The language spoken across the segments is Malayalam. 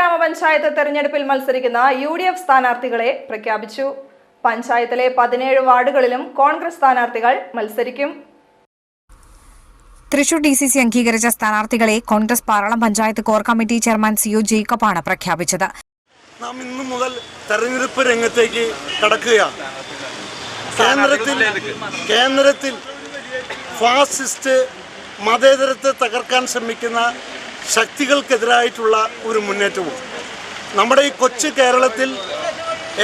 ഗ്രാമപഞ്ചായത്ത് തെരഞ്ഞെടുപ്പിൽ മത്സരിക്കുന്ന യു ഡി എഫ് സ്ഥാനാർത്ഥികളെ പ്രഖ്യാപിച്ചു. പഞ്ചായത്തിലെ പതിനേഴ് വാർഡുകളിലും കോൺഗ്രസ് സ്ഥാനാർത്ഥികൾ മത്സരിക്കും. തൃശൂർ ഡി സി സി അംഗീകരിച്ച സ്ഥാനാർത്ഥികളെ Congress Paralam panchayat core committee chairman C U ജേക്കബാണ് പ്രഖ്യാപിച്ചത്. നാം ഇന്നു മുതൽ തെരഞ്ഞെടുപ്പ് രംഗത്തേക്ക് കടക്കുകയാണ്. കേന്ദ്രത്തിൽ കേന്ദ്രത്തിൽ ഫാസിസ്റ്റ് മതേതരത്തെ തകർക്കാൻ ശ്രമിക്കുന്ന ശക്തികൾക്കെതിരായിട്ടുള്ള ഒരു മുന്നേറ്റവും. നമ്മുടെ ഈ കൊച്ചു കേരളത്തിൽ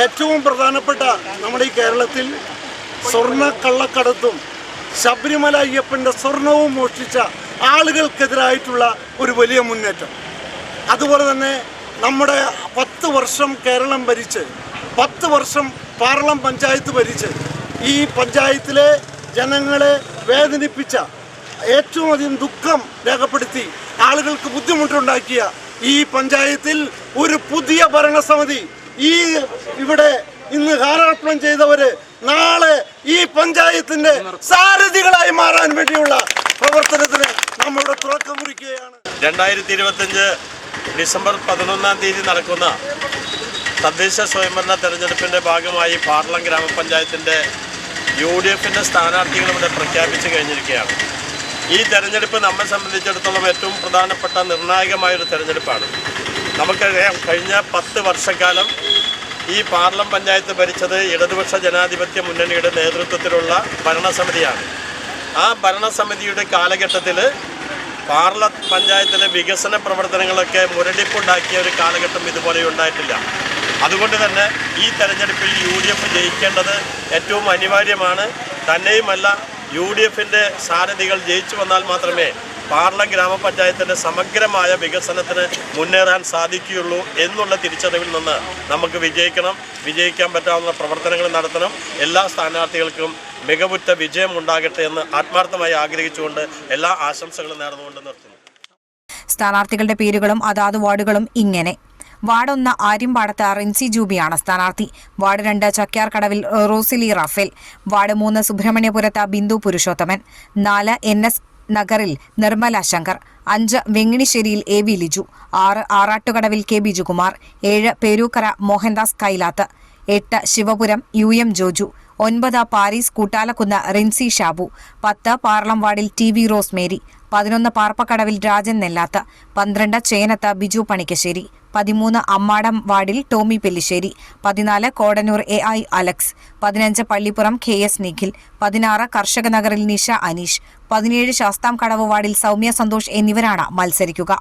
ഏറ്റവും പ്രധാനപ്പെട്ട നമ്മുടെ ഈ കേരളത്തിൽ സ്വർണ കള്ളക്കടത്തും ശബരിമല അയ്യപ്പന്റെ സ്വർണവും മോഷ്ടിച്ച ആളുകൾക്കെതിരായിട്ടുള്ള ഒരു വലിയ മുന്നേറ്റം. അതുപോലെ തന്നെ നമ്മുടെ പത്ത് വർഷം കേരളം ഭരിച്ച് പത്ത് വർഷം പാർലം പഞ്ചായത്ത് ഭരിച്ച് ഈ പഞ്ചായത്തിലെ ജനങ്ങളെ വേദനിപ്പിച്ച ഏറ്റവും അധികം ദുഃഖം രേഖപ്പെടുത്തി ആളുകൾക്ക് ബുദ്ധിമുട്ടുണ്ടാക്കിയ ഈ പഞ്ചായത്തിൽ ഒരു പുതിയ ഭരണസമിതി ഈ ഇവിടെ ഇന്ന് ഹാരാർപ്പണം ചെയ്തവര് നാളെ ഈ പഞ്ചായത്തിന്റെ സാരഥികളായി മാറാൻ വേണ്ടിയുള്ള പ്രവർത്തനത്തിന് നമ്മളുടെ തുടക്കം കുറിക്കുകയാണ്. രണ്ടായിരത്തി ഇരുപത്തഞ്ച് ഡിസംബർ പതിനൊന്നാം തീയതി നടക്കുന്ന തദ്ദേശ സ്വയംഭരണ തെരഞ്ഞെടുപ്പിന്റെ ഭാഗമായി പാർലം ഗ്രാമപഞ്ചായത്തിന്റെ യു ഡി എഫിന്റെ സ്ഥാനാർത്ഥികൾ ഇവിടെ പ്രഖ്യാപിച്ചു കഴിഞ്ഞിരിക്കുകയാണ്. ഈ തെരഞ്ഞെടുപ്പ് നമ്മെ സംബന്ധിച്ചിടത്തോളം ഏറ്റവും പ്രധാനപ്പെട്ട നിർണായകമായൊരു തെരഞ്ഞെടുപ്പാണ്. നമുക്കറിയാം കഴിഞ്ഞ പത്ത് വർഷക്കാലം ഈ പാർലം പഞ്ചായത്ത് ഭരിച്ചത് ഇടതുപക്ഷ ജനാധിപത്യ മുന്നണിയുടെ നേതൃത്വത്തിലുള്ള ഭരണസമിതിയാണ്. ആ ഭരണസമിതിയുടെ കാലഘട്ടത്തിൽ പാർല പഞ്ചായത്തിലെ വികസന പ്രവർത്തനങ്ങളൊക്കെ മുരടിപ്പുണ്ടാക്കിയ ഒരു കാലഘട്ടം ഇതുപോലെ ഉണ്ടായിട്ടില്ല. അതുകൊണ്ട് തന്നെ ഈ തെരഞ്ഞെടുപ്പിൽ യു ഡി എഫ് ജയിക്കേണ്ടത് ഏറ്റവും അനിവാര്യമാണ്. തന്നെയുമല്ല യു ഡി എഫിന്റെ സാരഥികൾ ജയിച്ചു വന്നാൽ മാത്രമേ പാർല ഗ്രാമപഞ്ചായത്തിന്റെ സമഗ്രമായ വികസനത്തിന് മുന്നേറാൻ സാധിക്കുകയുള്ളൂ എന്നുള്ള തിരിച്ചറിവിൽ നിന്ന് നമുക്ക് വിജയിക്കണം വിജയിക്കാൻ പറ്റാവുന്ന പ്രവർത്തനങ്ങൾ നടത്തണം. എല്ലാ സ്ഥാനാർത്ഥികൾക്കും മികവുറ്റ വിജയം ഉണ്ടാകട്ടെ എന്ന് ആത്മാർത്ഥമായി ആഗ്രഹിച്ചുകൊണ്ട് എല്ലാ ആശംസകളും നേർന്നുകൊണ്ട് നിർത്തുന്നു. സ്ഥാനാർത്ഥികളുടെ പേരുകളും അതാത് വാർഡുകളും ഇങ്ങനെ. വാർഡ് ഒന്ന് ആര്യമ്പാടത്ത് റിൻസി ജൂബിയാണ് സ്ഥാനാർത്ഥി. വാർഡ് രണ്ട് ചക്യാർകടവിൽ റോസിലി റാഫേൽ. വാർഡ് മൂന്ന് സുബ്രഹ്മണ്യപുരത്ത് ബിന്ദു പുരുഷോത്തമൻ. നാല് എൻ എസ് നഗറിൽ നിർമ്മല ശങ്കർ. അഞ്ച് വെങ്ങിണിശ്ശേരിയിൽ എ വി ലിജു. ആറ് ആറാട്ടുകടവിൽ കെ ബിജുകുമാർ. ഏഴ് പേരൂക്കര മോഹൻദാസ് കൈലാത്ത്. എട്ട് ശിവപുരം യു എം ജോജു. ഒൻപത് പാരീസ് കൂട്ടാലക്കുന്ന് റിൻസി ഷാബു. പത്ത് പാർലം വാർഡിൽ ടി വി റോസ്മേരി. പതിനൊന്ന് പാർപ്പക്കടവിൽ രാജൻ നെല്ലാത്ത്. പന്ത്രണ്ട് ചേനത്ത് ബിജു പണിക്കശ്ശേരി. പതിമൂന്ന് അമ്മാടം വാർഡിൽ ടോമി പെല്ലിശ്ശേരി പതിനാല് കോടനൂർ എ ഐ അലക്സ് പതിനഞ്ച് പള്ളിപ്പുറം കെ എസ് നിഖിൽ പതിനാറ് കർഷക നഗറിൽ നിഷ അനീഷ് പതിനേഴ് ശാസ്താം കടവ് വാർഡിൽ സൗമ്യ സന്തോഷ് എന്നിവരാണ് മത്സരിക്കുക.